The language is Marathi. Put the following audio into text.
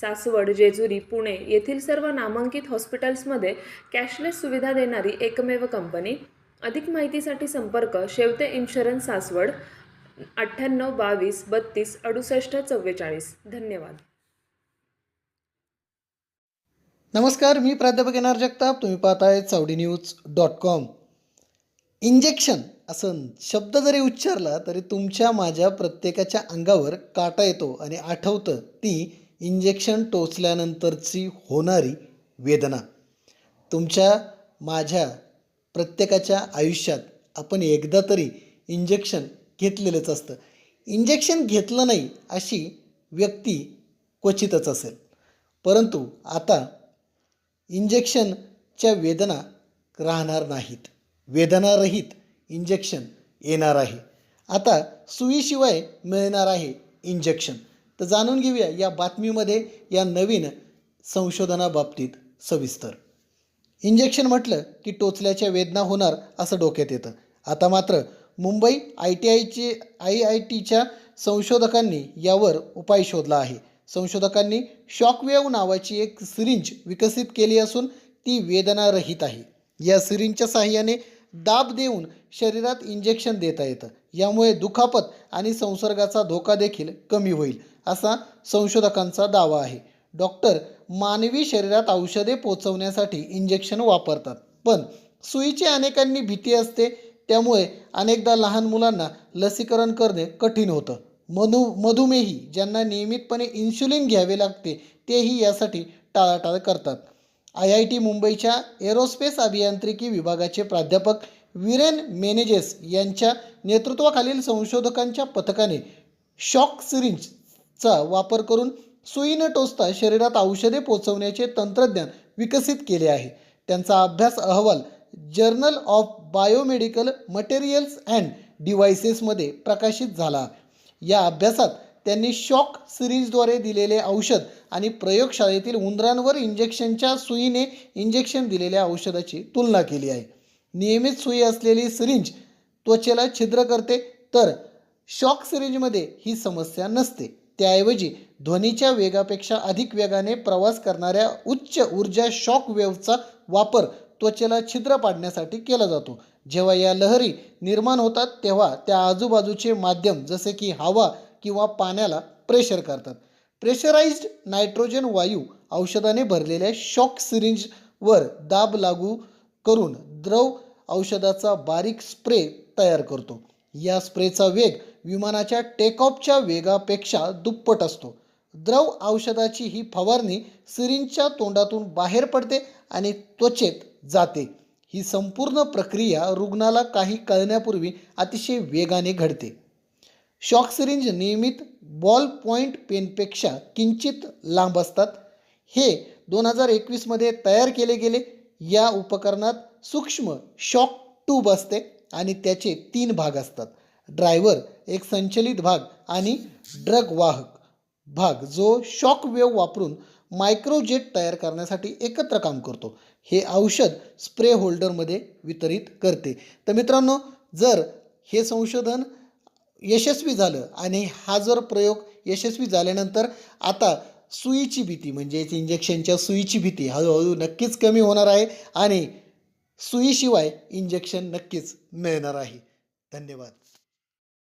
सासवड जेजुरी पुणे येथील सर्व नामांकित हॉस्पिटल्समध्ये कॅशलेस सुविधा देणारी एकमेव कंपनी. अधिक माहितीसाठी संपर्क शेवते इन्शुरन्स सासवड अठ्ठ्याण्णव बावीस बत्तीस अडुसष्ट चव्वेचाळीस. धन्यवाद. नमस्कार मी प्राध्यापक एन जगताप. तुम्ही पाहताय Chawadi news dot com. Injection असं शब्द जरी उच्चारला तरी तुमच्या माझ्या प्रत्येकाच्या अंगावर काटा येतो आणि आठवतं ती इंजेक्शन टोचल्यानंतरची होणारी वेदना. तुमच्या माझ्या प्रत्येकाच्या आयुष्यात आपण एकदा तरी इंजेक्शन घेतलेलंच असतं. इंजेक्शन घेतलं नाही अशी व्यक्ती क्वचितच असेल. परंतु आता इंजेक्शनच्या वेदना राहणार नाहीत. वेदनारहित इंजेक्शन येणार आहे. आता सुईशिवाय मिळणार आहे इंजेक्शन. तर जाणून घेऊया या बातमीमध्ये या नवीन संशोधनाबाबतीत सविस्तर. इंजेक्शन म्हटलं की टोचल्याच्या वेदना होणार असं डोक्यात येतं. आता मात्र मुंबई आय टी आयचे आय आय टीच्या संशोधकांनी यावर उपाय शोधला आहे. संशोधकांनी शॉकवेव्ह नावाची एक सिरिंज विकसित केली असून ती वेदनारहित आहे. या सिरिंजच्या साहाय्याने दाब देऊन शरीरात इंजेक्शन देता येतं. यामुळे दुखापत आणि संसर्गाचा धोका देखील कमी होईल असा संशोधकांचा दावा आहे. डॉक्टर मानवी शरीरात औषधे पोचवण्यासाठी इंजेक्शन वापरतात. पण सुईची अनेकांनी भीती असते त्यामुळे अनेकदा लहान मुलांना लसीकरण करणे कठीण होतं. मधु मधुमेही ज्यांना नियमितपणे इन्शुलिन घ्यावे लागते तेही यासाठी टाळाटाळ करतात. आय आय टी मुंबईच्या एरोस्पेस अभियांत्रिकी विभागाचे प्राध्यापक विरेन मेनेजेस यांच्या नेतृत्वाखालील संशोधकांच्या पथकाने शॉक सिरिंजचा वापर करून सुईन टोचता शरीरात औषधे पोचवण्याचे तंत्रज्ञान विकसित केले आहे. त्यांचा अभ्यास अहवाल journal of biomedical materials and डिव्हायसेसमध्ये प्रकाशित झाला. या अभ्यासात त्यांनी शॉक सिरीजद्वारे दिलेले औषध आणि प्रयोगशाळेतील उंदरांवर इंजेक्शनच्या सुईने इंजेक्शन दिलेल्या औषधाची तुलना केली आहे. नियमित सुई असलेली सिरिंज त्वचेला छिद्र करते तर शॉक सिरिंजमध्ये ही समस्या नसते. त्याऐवजी ध्वनीच्या वेगापेक्षा अधिक वेगाने प्रवास करणाऱ्या उच्च ऊर्जा शॉक वेव्हचा वापर त्वचेला छिद्र पाडण्यासाठी केला जातो. जेव्हा या लहरी निर्माण होतात तेव्हा त्या आजूबाजूचे माध्यम जसे की हवा किंवा पाण्याला प्रेशर करतात. प्रेशराइज्ड नायट्रोजन वायू औषधाने भरलेल्या शॉक सिरिंजवर दाब लागू करून द्रव औषधाचा बारीक स्प्रे तयार करतो. या स्प्रेचा वेग विमानाच्या टेकऑफच्या वेगापेक्षा दुप्पट असतो. द्रव औषधाची ही फवारणी सिरिंजच्या तोंडातून बाहेर पडते आणि त्वचेत जाते. ही संपूर्ण प्रक्रिया रुग्णाला काही कळण्यापूर्वी अतिशय वेगाने घडते. शॉक सिरिंज नियमित बॉल पॉईंट पेनपेक्षा किंचित लांब असतात. हे दोन हजार एकवीसमध्ये तयार केले गेले. या उपकरणात सूक्ष्म शॉक ट्यूब असते आणि त्याचे तीन भाग असतात. ड्रायव्हर एक संचलित भाग आणि ड्रग वाहक भाग जो शॉक वेव वापरून मायक्रोजेट तयार करण्यासाठी एकत्र काम करतो. हे औषध स्प्रे होल्डरमध्ये वितरित करते. तर मित्रांनो जर हे संशोधन यशस्वी झालं आणि हा जर प्रयोग यशस्वी झाल्यानंतर आता सुईची भीती म्हणजेच इंजेक्शनच्या सुईची भीती हळूहळू नक्कीच कमी होणार आहे आणि सुईशिवाय इंजेक्शन नक्कीच मिळणार आहे. धन्यवाद.